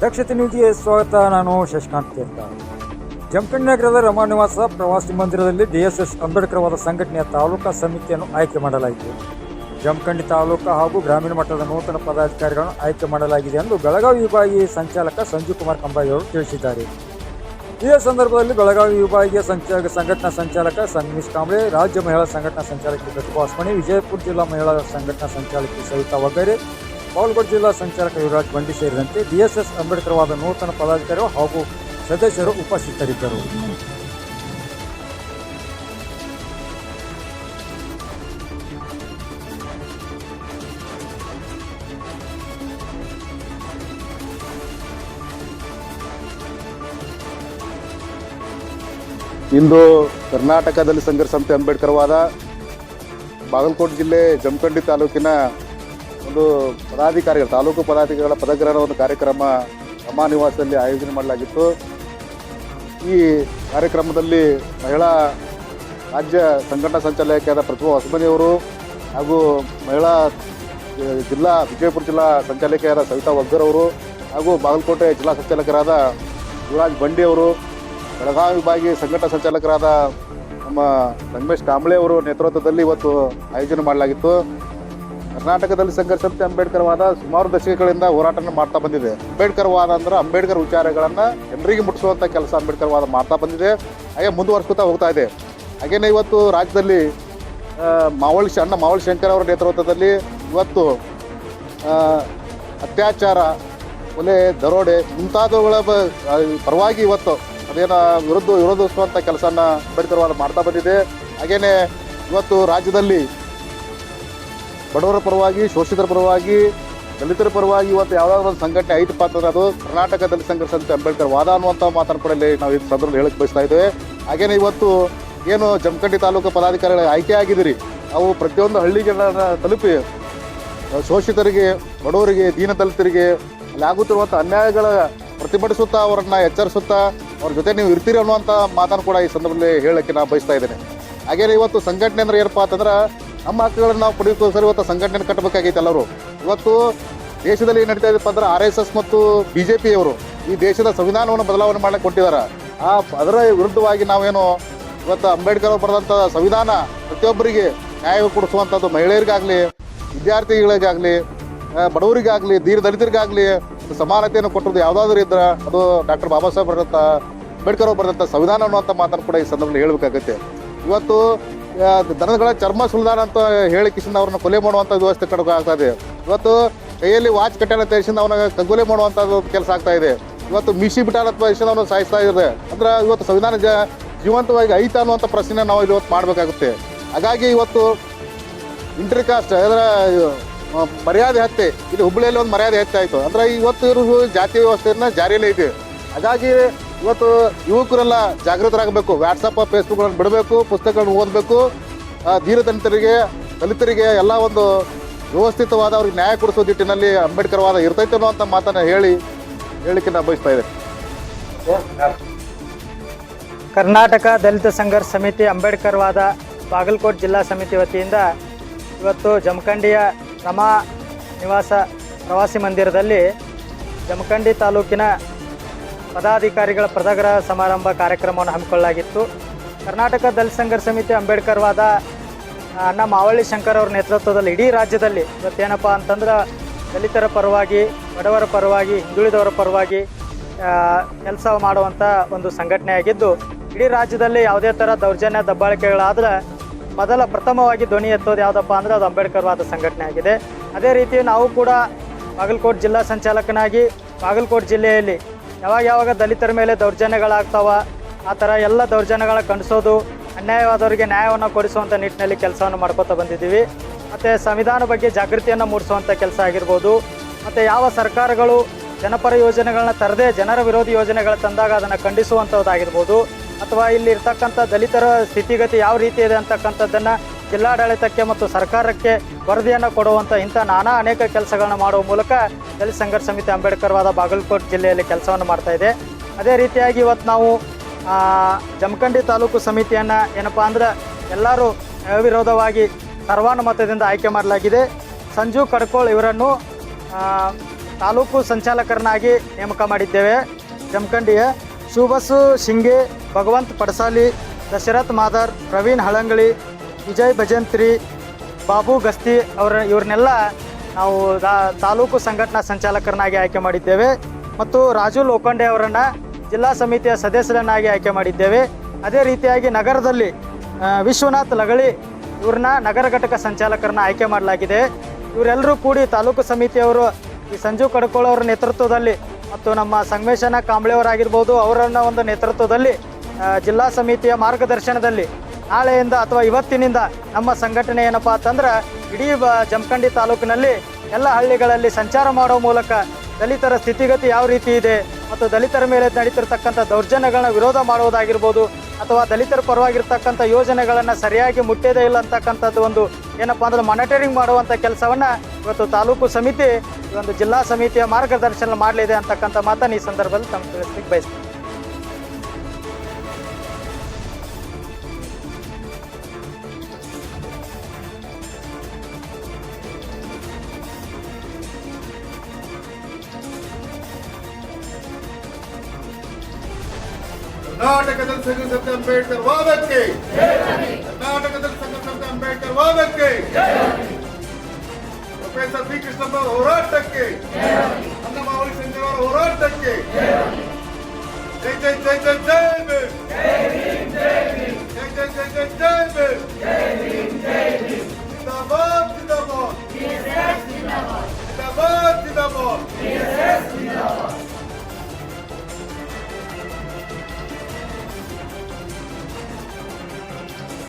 ದಕ್ಷತೆ ನಿಧಿಗೆ ಸ್ವಾಗತ, ನಾನು ಶಶಿಕಾಂತ್ ಅಂತ. ಜಮಖಂಡಿ ನಗರದ ರಮಾನಿವಾಸ ಪ್ರವಾಸಿ ಮಂದಿರದಲ್ಲಿ ಡಿಎಸ್ಎಸ್ ಅಂಬೇಡ್ಕರ್ ಅಂಬೇಡ್ಕರ್ವಾದ ಸಂಘಟನೆಯ ತಾಲೂಕಾ ಸಮಿತಿಯನ್ನು ಆಯ್ಕೆ ಮಾಡಲಾಯಿತು. ಜಮಖಂಡಿ ತಾಲೂಕು ಹಾಗೂ ಗ್ರಾಮೀಣ ಮಟ್ಟದ ನೂತನ ಪದಾಧಿಕಾರಿಗಳನ್ನು ಆಯ್ಕೆ ಮಾಡಲಾಗಿದೆ ಎಂದು ಬೆಳಗಾವಿ ವಿಭಾಗೀಯ ಸಂಚಾಲಕ ಸಂಜೀವ್ ಕುಮಾರ್ ಕಂಬಾಯಿ ಅವರು ತಿಳಿಸಿದ್ದಾರೆ. ಇದೇ ಸಂದರ್ಭದಲ್ಲಿ ಬೆಳಗಾವಿ ವಿಭಾಗೀಯ ಸಂಚಾಲಕ, ಸಂಘಟನಾ ಸಂಚಾಲಕ ಸಂಗಮೇಶ್ ಕಾಂಬಳೆ, ರಾಜ್ಯ ಮಹಿಳಾ ಸಂಘಟನಾ ಸಂಚಾಲಕಿ ಪ್ರತಿಭಾ ವಿಜಯಪುರ ಜಿಲ್ಲಾ ಮಹಿಳಾ ಸಂಘಟನಾ ಸಂಚಾಲಕಿ ಸವಿತಾ ವಗೇರೆ ಬಾಗಲಕೋಟೆ ಜಿಲ್ಲಾ ಸಂಚಾಲಕ ಯುವರಾಜ್ ಬಂಡಿ ಸೇರಿದಂತೆ ಡಿಎಸ್ಎಸ್ ಅಂಬೇಡ್ಕರ್ವಾದ ನೂತನ ಪದಾಧಿಕಾರಿಗಳು ಹಾಗೂ ಸದಸ್ಯರು ಉಪಸ್ಥಿತರಿದ್ದರು. ಇಂದು ಕರ್ನಾಟಕದಲ್ಲಿ ಸಂಘರ್ಷ ಸಂಸ್ಥೆ ಅಂಬೇಡ್ಕರ್ವಾದ ಬಾಗಲಕೋಟೆ ಜಿಲ್ಲೆ ಜಮಖಂಡಿ ತಾಲೂಕಿನ ಒಂದು ಪದಾಧಿಕಾರಿಗಳ, ತಾಲೂಕು ಪದಾಧಿಕಾರಿಗಳ ಪದಗ್ರಹಣ ಒಂದು ಕಾರ್ಯಕ್ರಮ ರಮಾ ನಿವಾಸದಲ್ಲಿ ಆಯೋಜನೆ ಮಾಡಲಾಗಿತ್ತು. ಈ ಕಾರ್ಯಕ್ರಮದಲ್ಲಿ ಮಹಿಳಾ ರಾಜ್ಯ ಸಂಘಟನಾ ಸಂಚಾಲಕಿಯಾದ ಪ್ರತಿಭಾ ಹೊಸಮನಿಯವರು ಹಾಗೂ ಮಹಿಳಾ ಜಿಲ್ಲಾ, ವಿಜಯಪುರ ಜಿಲ್ಲಾ ಸಂಚಾಲಕಿಯಾದ ಸವಿತಾ ವಗ್ಗರ್ ಅವರು ಹಾಗೂ ಬಾಗಲಕೋಟೆ ಜಿಲ್ಲಾ ಸಂಚಾಲಕರಾದ ಯುವರಾಜ್ ಬಂಡಿ ಅವರು, ಬೆಳಗಾವಿ ವಿಭಾಗೀಯ ಸಂಘಟನಾ ಸಂಚಾಲಕರಾದ ನಮ್ಮ ಸಂಗಮೇಶ್ ಕಾಂಬ್ಳೆ ಅವರು ನೇತೃತ್ವದಲ್ಲಿ ಇವತ್ತು ಆಯೋಜನೆ ಮಾಡಲಾಗಿತ್ತು. ಕರ್ನಾಟಕದಲ್ಲಿ ಸಂಘರ್ಷ ಸಮಿತಿ ಅಂಬೇಡ್ಕರ್ ವಾದ ಸುಮಾರು ದಶಕಗಳಿಂದ ಹೋರಾಟ ಮಾಡ್ತಾ ಬಂದಿದೆ. ಅಂಬೇಡ್ಕರ್ ವಾದ ಅಂದ್ರೆ ಅಂಬೇಡ್ಕರ್ ವಿಚಾರಗಳನ್ನ ಜನರಿಗೆ ಮುಟ್ಟಿಸುವಂತ ಕೆಲಸ ಅಂಬೇಡ್ಕರ್ ವಾದ ಮಾಡ್ತಾ ಬಂದಿದೆ. ಹಾಗೆ ಮುಂದುವರ್ಸ್ಕೊತಾ ಹೋಗ್ತಾ ಇದೆ. ಹಾಗೇನೆ ಇವತ್ತು ರಾಜ್ಯದಲ್ಲಿ ಮಾವಳಿ ಅಣ್ಣ ಮಾವಳಿ ಶಂಕರ್ ಅವರ ನೇತೃತ್ವದಲ್ಲಿ ಇವತ್ತು ಅತ್ಯಾಚಾರ, ಕೊಲೆ, ದರೋಡೆ ಮುಂತಾದವುಗಳ ಪರವಾಗಿ ಇವತ್ತು ಅದೇನ ವಿರುದ್ಧ ವಿರೋಧಿಸುವಂಥ ಕೆಲಸನ ಅಂಬೇಡ್ಕರ್ ವಾದ ಮಾಡ್ತಾ ಬಂದಿದೆ. ಹಾಗೇನೆ ಇವತ್ತು ರಾಜ್ಯದಲ್ಲಿ ಬಡವರ ಪರವಾಗಿ, ಶೋಷಿತರ ಪರವಾಗಿ, ದಲಿತರ ಪರವಾಗಿ ಇವತ್ತು ಯಾವ್ದಾದ್ರು ಒಂದು ಸಂಘಟನೆ ಐತಪ್ಪ ಅಂತಂದ್ರೆ ಅದು ಕರ್ನಾಟಕದಲ್ಲಿ ಅಂತ ಅಂಬೇಡ್ಕರ್ ವಾದ ಅನ್ನುವಂಥ ಮಾತನ್ನು ಕೂಡ ನಾವು ಈ ಸಂದರ್ಭದಲ್ಲಿ ಹೇಳಕ್ ಬಯಸ್ತಾ ಇದ್ದೇವೆ. ಹಾಗೇನೆ ಇವತ್ತು ಏನು ಜಮಖಂಡಿ ತಾಲೂಕು ಪದಾಧಿಕಾರಿಗಳ ಆಯ್ಕೆ ಆಗಿದ್ದೀರಿ. ಅವು ಪ್ರತಿಯೊಂದು ಹಳ್ಳಿಗಳನ್ನ ತಲುಪಿ, ಶೋಷಿತರಿಗೆ, ಬಡವರಿಗೆ ದೀನದಲಿತರಿಗೆ ಅಲ್ಲಿ ಆಗುತ್ತಿರುವಂಥ ಅನ್ಯಾಯಗಳ ಪ್ರತಿಭಟಿಸುತ್ತಾ, ಅವರನ್ನ ಎಚ್ಚರಿಸುತ್ತಾ, ಅವ್ರ ಜೊತೆ ನೀವು ಇರ್ತೀರಿ ಅನ್ನುವಂಥ ಮಾತನ್ನು ಕೂಡ ಈ ಸಂದರ್ಭದಲ್ಲಿ ಹೇಳಕ್ಕೆ ನಾನು ಬಯಸ್ತಾ ಇದ್ದೇನೆ. ಹಾಗೇನೆ ಇವತ್ತು ಸಂಘಟನೆ ಅಂದ್ರೆ ಏನಪ್ಪಾ ಅಂತಂದ್ರೆ ನಮ್ಮ ಹಕ್ಕುಗಳನ್ನು ನಾವು ಪಡೆಯೋಕ್ಕೋಸ್ಕರ ಇವತ್ತು ಸಂಘಟನೆ ಕಟ್ಟಬೇಕಾಗೈತೆ ಎಲ್ಲರೂ. ಇವತ್ತು ದೇಶದಲ್ಲಿ ಏನು ನಡೀತಾ ಇದೆಪ್ಪ ಅಂದ್ರೆ ಆರ್ ಎಸ್ ಎಸ್ ಮತ್ತು ಬಿ ಜೆ ಪಿಯವರು ಈ ದೇಶದ ಸಂವಿಧಾನವನ್ನು ಬದಲಾವಣೆ ಮಾಡಕ್ಕೆ ಕೊಟ್ಟಿದ್ದಾರೆ. ಆ, ಅದರ ವಿರುದ್ಧವಾಗಿ ನಾವೇನು ಇವತ್ತು ಅಂಬೇಡ್ಕರ್ ಅವರು ಬರೆದಂಥ ಸಂವಿಧಾನ ಪ್ರತಿಯೊಬ್ಬರಿಗೆ ನ್ಯಾಯ ಕೊಡಿಸುವಂಥದ್ದು ಮಹಿಳೆಯರಿಗಾಗಲಿ, ವಿದ್ಯಾರ್ಥಿಗಳಿಗಾಗಲಿ ಬಡವರಿಗಾಗಲಿ ದೀರ್ ದಲಿತರಿಗಾಗಲಿ ಸಮಾನತೆಯನ್ನು ಕೊಟ್ಟದ್ದು ಯಾವುದಾದ್ರೂ ಇದ್ರೆ ಅದು ಡಾಕ್ಟರ್ ಬಾಬಾ ಸಾಹೇಬ್ ಅಂಬೇಡ್ಕರ್ ಅವರು ಬರೆದಂಥ ಸಂವಿಧಾನ ಅನ್ನುವಂಥ ಮಾತನ್ನು ಕೂಡ ಈ ಸಂದರ್ಭದಲ್ಲಿ ಹೇಳಬೇಕಾಗತ್ತೆ. ಇವತ್ತು ದನಗಳ ಚರ್ಮ ಸುಲ್ದಾನ ಅಂತ ಹೇಳಿ ಕಿಶನ್ ಅವ್ರನ್ನ ಕೊಲೆ ಮಾಡುವಂಥ ವ್ಯವಸ್ಥೆ ಕಡೆ ಇದೆ. ಇವತ್ತು ಕೈಯಲ್ಲಿ ವಾಚ್ ಕಟ್ಟೆನ ತರಿಸಿದ ಅವನ ಕಗ್ಗೊಲೆ ಮಾಡುವಂಥದ್ದು ಕೆಲಸ ಆಗ್ತಾ ಇದೆ. ಇವತ್ತು ಮಿಶಿ ಅಥವಾ ತರಿಸಿದ ಅವನು ಸಾಯಿಸ್ತಾ ಇದೆ ಅಂದ್ರೆ ಇವತ್ತು ಸಂವಿಧಾನ ಜೀವಂತವಾಗಿ ಐತ ಅನ್ನುವಂಥ ಪ್ರಶ್ನೆ ನಾವು ಇವತ್ತು ಮಾಡಬೇಕಾಗುತ್ತೆ. ಹಾಗಾಗಿ ಇವತ್ತು ಇಂಟರ್ಕಾಸ್ಟ್ ಅದರ ಅಂದ್ರೆ ಮರ್ಯಾದೆ ಹತ್ಯೆ, ಇದು ಹುಬ್ಬಳ್ಳಿಯಲ್ಲಿ ಒಂದು ಮರ್ಯಾದೆ ಹತ್ಯೆ ಆಯಿತು. ಅಂದ್ರೆ ಇವತ್ತು ಇರುವ ಜಾತಿ ವ್ಯವಸ್ಥೆಯನ್ನ ಜಾರಿಯಲ್ಲೇ ಇದೆ. ಹಾಗಾಗಿ ಇವತ್ತು ಯುವಕರೆಲ್ಲ ಜಾಗೃತರಾಗಬೇಕು. ವಾಟ್ಸಪ್ ಫೇಸ್ಬುಕ್ಗಳನ್ನು ಬಿಡಬೇಕು ಪುಸ್ತಕಗಳನ್ನು ಓದಬೇಕು. ದೀನದಲಿತರಿಗೆ, ದಲಿತರಿಗೆ ಎಲ್ಲ ಒಂದು ವ್ಯವಸ್ಥಿತವಾದ ಅವ್ರಿಗೆ ನ್ಯಾಯ ಕೊಡಿಸೋ ನಿಟ್ಟಿನಲ್ಲಿ ಅಂಬೇಡ್ಕರ್ ವಾದ ಇರ್ತೈತೆ ಅಂತ ಮಾತನ್ನು ಹೇಳಿ ಹೇಳಿಕೆ ನಾನು ಬಯಸ್ತಾ ಇದ್ದೆ ಕರ್ನಾಟಕ ದಲಿತ ಸಂಘರ್ಷ ಸಮಿತಿ ಅಂಬೇಡ್ಕರ್ ವಾದ ಬಾಗಲಕೋಟೆ ಜಿಲ್ಲಾ ಸಮಿತಿ ವತಿಯಿಂದ ಇವತ್ತು ಜಮಖಂಡಿಯ ರಮಾ ನಿವಾಸ ಪ್ರವಾಸಿ ಮಂದಿರದಲ್ಲಿ ಜಮಖಂಡಿ ತಾಲೂಕಿನ ಪದಾಧಿಕಾರಿಗಳ ಪದಗ್ರಹ ಸಮಾರಂಭ ಕಾರ್ಯಕ್ರಮವನ್ನು ಹಮ್ಮಿಕೊಳ್ಳಲಾಗಿತ್ತು. ಕರ್ನಾಟಕ ದಲಿತ ಸಂಘರ್ಷ ಸಮಿತಿ ಅಂಬೇಡ್ಕರ್ವಾದ ಅಣ್ಣ ಮಾವಳ್ಳಿ ಶಂಕರ್ ಅವ್ರ ನೇತೃತ್ವದಲ್ಲಿ ಇಡೀ ರಾಜ್ಯದಲ್ಲಿ ಇವತ್ತೇನಪ್ಪ ಅಂತಂದ್ರೆ ದಲಿತರ ಪರವಾಗಿ, ಬಡವರ ಪರವಾಗಿ, ಹಿಂದುಳಿದವರ ಪರವಾಗಿ ಕೆಲಸ ಮಾಡುವಂಥ ಒಂದು ಸಂಘಟನೆ ಆಗಿದ್ದು ಇಡೀ ರಾಜ್ಯದಲ್ಲಿ ಯಾವುದೇ ಥರ ದೌರ್ಜನ್ಯ, ದಬ್ಬಾಳಿಕೆಗಳಾದ್ರೆ ಮೊದಲ ಪ್ರಥಮವಾಗಿ ಧ್ವನಿ ಎತ್ತೋದು ಯಾವುದಪ್ಪ ಅಂದರೆ ಅದು ಅಂಬೇಡ್ಕರ್ವಾದ ಸಂಘಟನೆ ಆಗಿದೆ. ಅದೇ ರೀತಿ ನಾವು ಕೂಡ ಬಾಗಲಕೋಟೆ ಜಿಲ್ಲಾ ಸಂಚಾಲಕನಾಗಿ ಬಾಗಲಕೋಟೆ ಜಿಲ್ಲೆಯಲ್ಲಿ ಯಾವಾಗ ಯಾವಾಗ ದಲಿತರ ಮೇಲೆ ದೌರ್ಜನ್ಯಗಳಾಗ್ತಾವ, ಆ ಥರ ಎಲ್ಲ ದೌರ್ಜನ್ಯಗಳ ಖಂಡಿಸೋದು ಅನ್ಯಾಯವಾದವರಿಗೆ ನ್ಯಾಯವನ್ನು ಕೊಡಿಸುವಂಥ ನಿಟ್ಟಿನಲ್ಲಿ ಕೆಲಸವನ್ನು ಮಾಡ್ಕೋತಾ ಬಂದಿದ್ದೀವಿ. ಮತ್ತು ಸಂವಿಧಾನ ಬಗ್ಗೆ ಜಾಗೃತಿಯನ್ನು ಮೂಡಿಸುವಂಥ ಕೆಲಸ ಆಗಿರ್ಬೋದು. ಮತ್ತು ಯಾವ ಸರ್ಕಾರಗಳು ಜನಪರ ಯೋಜನೆಗಳನ್ನ ತರದೇ ಜನರ ವಿರೋಧಿ ಯೋಜನೆಗಳ ತಂದಾಗ ಅದನ್ನು ಖಂಡಿಸುವಂಥದ್ದಾಗಿರ್ಬೋದು. ಅಥವಾ ಇಲ್ಲಿ ಇರ್ತಕ್ಕಂಥ ದಲಿತರ ಸ್ಥಿತಿಗತಿ ಯಾವ ರೀತಿ ಇದೆ ಅಂತಕ್ಕಂಥದ್ದನ್ನು ಜಿಲ್ಲಾಡಳಿತಕ್ಕೆ ಮತ್ತು ಸರ್ಕಾರಕ್ಕೆ ವರದಿಯನ್ನು ಕೊಡುವಂಥ ಇಂಥ ನಾನಾ ಅನೇಕ ಕೆಲಸಗಳನ್ನು ಮಾಡುವ ಮೂಲಕ ದಲಿತ ಸಂಘರ್ಷ ಸಮಿತಿ ಅಂಬೇಡ್ಕರ್ ವಾದ ಬಾಗಲಕೋಟೆ ಜಿಲ್ಲೆಯಲ್ಲಿ ಕೆಲಸವನ್ನು ಮಾಡ್ತಾ ಇದೆ. ಅದೇ ರೀತಿಯಾಗಿ ಇವತ್ತು ನಾವು ಜಮಖಂಡಿ ತಾಲೂಕು ಸಮಿತಿಯನ್ನು ಏನಪ್ಪ ಅಂದ್ರೆ ಎಲ್ಲರೂ ಅವಿರೋಧವಾಗಿ ಸರ್ವಾನುಮತದಿಂದ ಆಯ್ಕೆ ಮಾಡಲಾಗಿದೆ. ಸಂಜು ಕಡ್ಕೋಳ್ ಇವರನ್ನು ತಾಲೂಕು ಸಂಚಾಲಕರನ್ನಾಗಿ ನೇಮಕ ಮಾಡಿದ್ದೇವೆ. ಜಮಖಂಡಿಯ ಶುಭಸು ಶಿಂಗೆ, ಭಗವಂತ್ ಪಡಸಾಲಿ, ದಶರಥ್ ಮಾದರ್, ಪ್ರವೀಣ್ ಹಳಂಗಳಿ ವಿಜಯ್ ಭಜಂತ್ರಿ, ಬಾಬು ಗಸ್ತಿ ಅವರ ಇವ್ರನ್ನೆಲ್ಲ ನಾವು ತಾಲೂಕು ಸಂಘಟನಾ ಸಂಚಾಲಕರನ್ನಾಗಿ ಆಯ್ಕೆ ಮಾಡಿದ್ದೇವೆ ಮತ್ತು ರಾಜು ಲೋಖಂಡೆ ಅವರನ್ನು ಜಿಲ್ಲಾ ಸಮಿತಿಯ ಸದಸ್ಯರನ್ನಾಗಿ ಆಯ್ಕೆ ಮಾಡಿದ್ದೇವೆ. ಅದೇ ರೀತಿಯಾಗಿ ನಗರದಲ್ಲಿ ವಿಶ್ವನಾಥ್ ಲಗಳಿ ಇವ್ರನ್ನ ನಗರ ಘಟಕ ಸಂಚಾಲಕರನ್ನ ಆಯ್ಕೆ ಮಾಡಲಾಗಿದೆ. ಇವರೆಲ್ಲರೂ ಕೂಡಿ ತಾಲೂಕು ಸಮಿತಿಯವರು ಈ ಸಂಜು ಕಡ್ಕೋಳ ಅವರ ನೇತೃತ್ವದಲ್ಲಿ ಮತ್ತು ನಮ್ಮ ಸಂಗಮೇಶನ ಕಾಂಬ್ಳೆಯವರಾಗಿರ್ಬೋದು ಅವರನ್ನ ಒಂದು ನೇತೃತ್ವದಲ್ಲಿ ಜಿಲ್ಲಾ ಸಮಿತಿಯ ಮಾರ್ಗದರ್ಶನದಲ್ಲಿ ನಾಳೆಯಿಂದ ಅಥವಾ ಇವತ್ತಿನಿಂದ ನಮ್ಮ ಸಂಘಟನೆ ಏನಪ್ಪಾ ಅಂತಂದ್ರೆ ಇಡೀ ಜಮಖಂಡಿ ತಾಲೂಕಿನಲ್ಲಿ ಎಲ್ಲ ಹಳ್ಳಿಗಳಲ್ಲಿ ಸಂಚಾರ ಮಾಡೋ ಮೂಲಕ ದಲಿತರ ಸ್ಥಿತಿಗತಿ ಯಾವ ರೀತಿ ಇದೆ ಮತ್ತು ದಲಿತರ ಮೇಲೆ ನಡೀತಿರ್ತಕ್ಕಂಥ ದೌರ್ಜನ್ಯಗಳನ್ನ ವಿರೋಧ ಮಾಡುವುದಾಗಿರ್ಬೋದು ಅಥವಾ ದಲಿತರ ಪರವಾಗಿರ್ತಕ್ಕಂಥ ಯೋಜನೆಗಳನ್ನು ಸರಿಯಾಗಿ ಮುಟ್ಟಿದೇ ಇಲ್ಲ ಅಂತಕ್ಕಂಥದ್ದು ಒಂದು ಏನಪ್ಪ ಅಂದ್ರೆ ಮಾನಿಟರಿಂಗ್ ಮಾಡುವಂಥ ಕೆಲಸವನ್ನು ಇವತ್ತು ತಾಲೂಕು ಸಮಿತಿ ಒಂದು ಜಿಲ್ಲಾ ಸಮಿತಿಯ ಮಾರ್ಗದರ್ಶನ ಮಾಡಲಿದೆ ಅಂತಕ್ಕಂಥ ಮಾತನ್ನು ಈ ಸಂದರ್ಭದಲ್ಲಿ ತಮ್ಮ ತಿಳಿಸ್ಲಿಕ್ಕೆ ಬಯಸ್ತೀನಿ. ಕರ್ನಾಟಕದಲ್ಲಿ ಸಂಘ ಸಂಸ್ಥೆ ಅಂಬೇಡ್ಕರ್ ವಾದಕ್ಕೆ ಕರ್ನಾಟಕದಲ್ಲಿ ಸಂಘ ಸಂಸ್ಥೆ ಅಂಬೇಡ್ಕರ್ ವಾದಕ್ಕೆ ಪ್ರೊಫೆಸರ್ ಬಿ ಕೃಷ್ಣಪ್ಪ ಅವರ ಹೋರಾಟಕ್ಕೆ ಅನ್ನಮಾವಳಿ ಸಂಜಯ್ ಅವರ ಹೋರಾಟಕ್ಕೆ ಜೈ ಜೈ ಜೈ ಜೈ ಜೈ ಭೀಮ್. ಜೈ ಜೈ ಜೈ ಜೈ ಜೈ ಭೀಮ್.